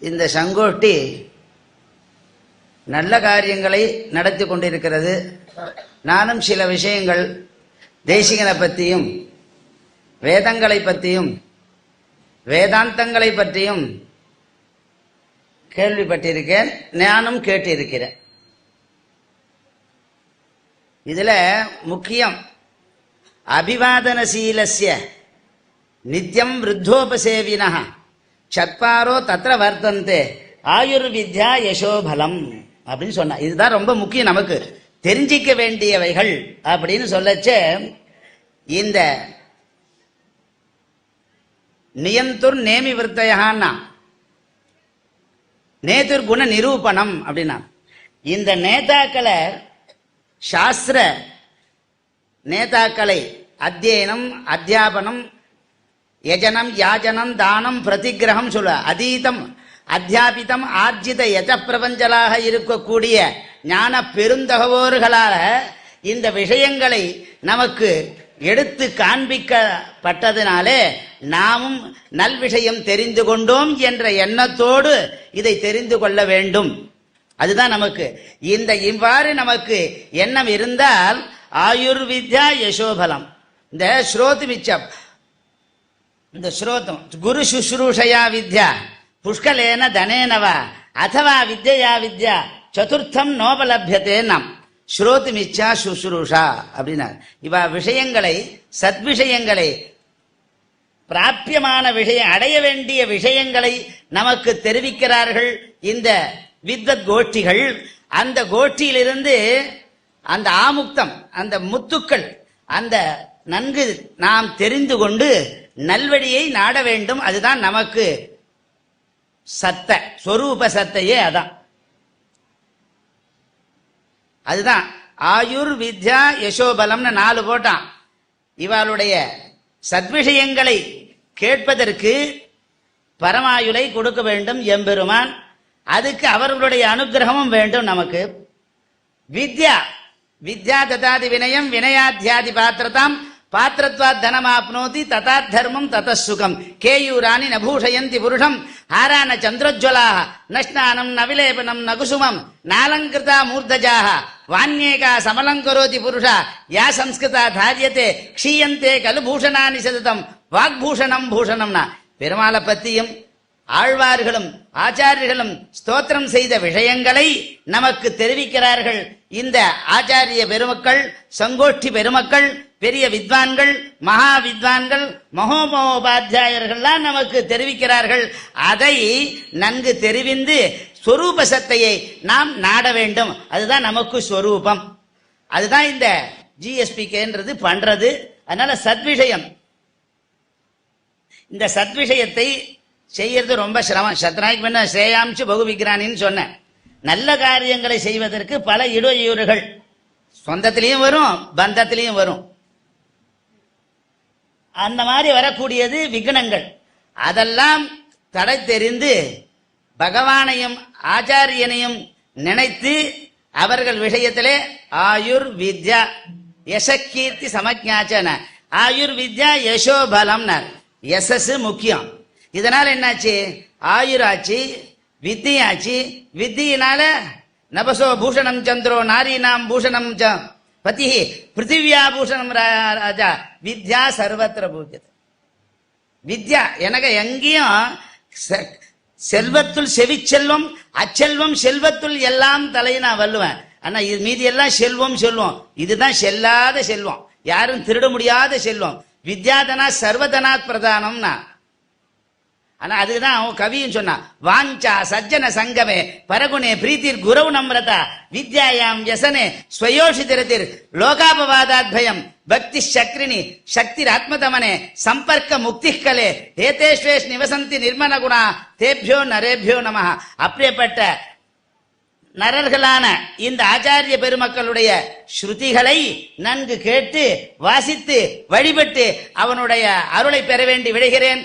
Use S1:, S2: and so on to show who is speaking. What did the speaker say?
S1: இந்த சங்கோட்டி நல்ல காரியங்களை நடத்தி கொண்டிருக்கிறது. நானும் சில விஷயங்கள் தேசிகனை பற்றியும் வேதங்களை பற்றியும் வேதாந்தங்களை பற்றியும் கேள்விப்பட்டிருக்கேன் நானும் கேட்டிருக்கிறேன். இதுல முக்கியம் அபிவாதனசீலசிய நித்தியம் விருத்தோபசேவினா சத்வாரோ தத்திர வர்த்தந்தே. ஆயுர்வித்யா யசோபலம் அப்படின்னு சொன்னா. இதுதான் ரொம்ப முக்கியம் நமக்கு. தெரிஞ்சிக்க வேண்டியவைகள் அப்படின்னு சொல்லச்ச இந்த நியந்தூர் நேமி விருத்தையான்னா. நேத்துர் குண நிரூபணம் அப்படின்னா. இந்த நேதாக்களை சாஸ்திர நேதாக்களை அத்தியனம் அத்தியாபனம் யஜனம் யாஜனம் தானம் பிரதிகிரகம் சொல்ல அதீதம் அத்தியாபிதம் ஆர்ஜித யஜ பிரபஞ்சலாக இருக்கக்கூடிய ஞான பெருந்தகவோர்களால இந்த விஷயங்களை நமக்கு எடுத்து காண்பிக்கப்பட்டதினாலே நாமும் நல் விஷயம் தெரிந்து கொண்டோம் என்ற எண்ணத்தோடு இதை தெரிந்து கொள்ள வேண்டும். அதுதான் நமக்கு. இந்த இவ்வாறு நமக்கு எண்ணம் இருந்தால் ஆயுர்வித்யா யசோபலம். இந்த ஸ்ரோதி மிச்சம் இந்த ஸ்ரோதம். குரு சுஷ்ரூஷயா வித்யா. புஷ்கலேன தனேனவா. அதவா வித்யா வித்யா. சதுர்த்தம் நோபலபியத்தே நாம். ஸ்ரோத்து மிச்சா சுஷ்ரூஷா அப்படின்னா இவா விஷயங்களை சத்விஷயங்களை பிராபியமான விஷயம் அடைய வேண்டிய விஷயங்களை நமக்கு தெரிவிக்கிறார்கள் இந்த வித்வத் கோஷ்டிகள். அந்த கோஷ்டியிலிருந்து அந்த ஆமுக்தம் அந்த முத்துக்கள் அந்த நன்கு நாம் தெரிந்து கொண்டு நல்வழியை நாட வேண்டும். அதுதான் நமக்கு சத்த சொரூப சத்தையே அதான். அதுதான் ஆயுர் வித்யா யசோபலம்னு நாலு போட்டான். இவளுடைய சத்விஷயங்களை கேட்பதற்கு பரமாயுளை கொடுக்க வேண்டும் எம்பெருமான். அதுக்கு அவர்களுடைய அனுகிரகமும் வேண்டும் நமக்கு. வித்யா வித்யா ததாதி வினயம் வினயாத்தியாதி பாத்திரதாம். பாத்திரத்வாத் தனமாப்னோதி ததா தர்மம் தத சுகம். கேயூராணி நபூஷயந்தி புருஷம். ஆரான சந்திரோஜ்வலாக நஷ்டானம் நவிலேபனம் நகுசுமம். நாலங்கிருதா மூர்த்தஜாக வான்யேகா சமலங்கரோதி புருஷா. யா சம்ஸ்கிருதா தாரியத்தே க்ஷீயந்தே கலு பூஷணானி சததம். வாக்பூஷணம் பூஷணம்னா. பெருமாளை பத்தியும் ஆழ்வார்களும் ஆச்சாரியர்களும் ஸ்தோத்திரம் செய்த விஷயங்களை நமக்கு தெரிவிக்கிறார்கள். இந்த ஆச்சாரிய பெருமக்கள் சங்கோஷ்டி பெருமக்கள் பெரிய வித்வான்கள் மகா வித்வான்கள் மகோமோபாத்தியாயர்கள்லாம் நமக்கு தெரிவிக்கிறார்கள். அதை நன்கு தெரிவிந்து ஸ்வரூப சத்தையை நாம் நாட வேண்டும். அதுதான் நமக்கு ஸ்வரூபம் அதுதான் இந்த ஜிஎஸ்பிகேன்றது பண்றது. அதனால சத்விஷயம். இந்த சத்விஷயத்தை செய்யறது ரொம்ப சிரமம். சத்ராய்க்கு பண்ண ஸ்ரேயாம்சு பகு விக்ரானின்னு சொன்னேன். நல்ல காரியங்களை செய்வதற்கு பல இடையூறுகள். சொந்தத்திலையும் வரும் பந்தத்திலையும் வரும். அந்த மாதிரி வரக்கூடியது விக்னங்கள். அதெல்லாம் தடை தெரிந்து பகவானையும் ஆச்சாரியனையும் நினைத்து அவர்கள் விஷயத்திலே ஆயுர் வித்யா யசக்கீர்த்தி சமஜாச்சன ஆயுர் வித்யா யசோபலம்னார். எசஸ் முக்கியம். இதனால் என்னாச்சு? ஆயுராச்சு வித்தியாச்சு வித்தியினால நபசோ பூஷணம் சந்திரோ நாரீனாம் பூஷணம் பதி பிருத்திவியாபூஷணம் ரா- ராஜா வித்யா சர்வத்திர பூஜ்யது வித்யா எனக்கு எங்கேயும் செ- செல்வத்துள் செவிச்செல்வம் அச்செல்வம் செல்வத்துள் எல்லாம் தலையை நான் வல்லுவேன் ஆனா இது மீதி எல்லாம் செல்வம் செல்வம் இதுதான் செல்லாத செல்வம். யாரும் திருட முடியாத செல்வம். வித்யாதனா சர்வதனாத் பிரதானம்னா ஆனா அதுதான் அவன் கவியும் சொன்னான் வாஞ்சா சஜ்ஜன சங்கமே பரகுணே பிரீத்திர் குரவு நம்ரதா வித்யாயாம் யசனே ஸ்வயோஷிதிரதிர் லோகாபவாதாத் பயம் பக்தி சக்ரிணி சக்திர் ஆத்மதமனே சம்பர்க்க முக்தி கலே ஏதேஸ்வேஷ் நிவசந்தி நிர்மல குணா தேபியோ நரேபியோ நம. அப்படியேப்பட்ட நரர்களான இந்த ஆச்சாரிய பெருமக்களுடைய ஸ்ருதிகளை நன்கு கேட்டு வாசித்து வழிபட்டு அவனுடைய அருளை பெற வேண்டி விடுகிறேன்.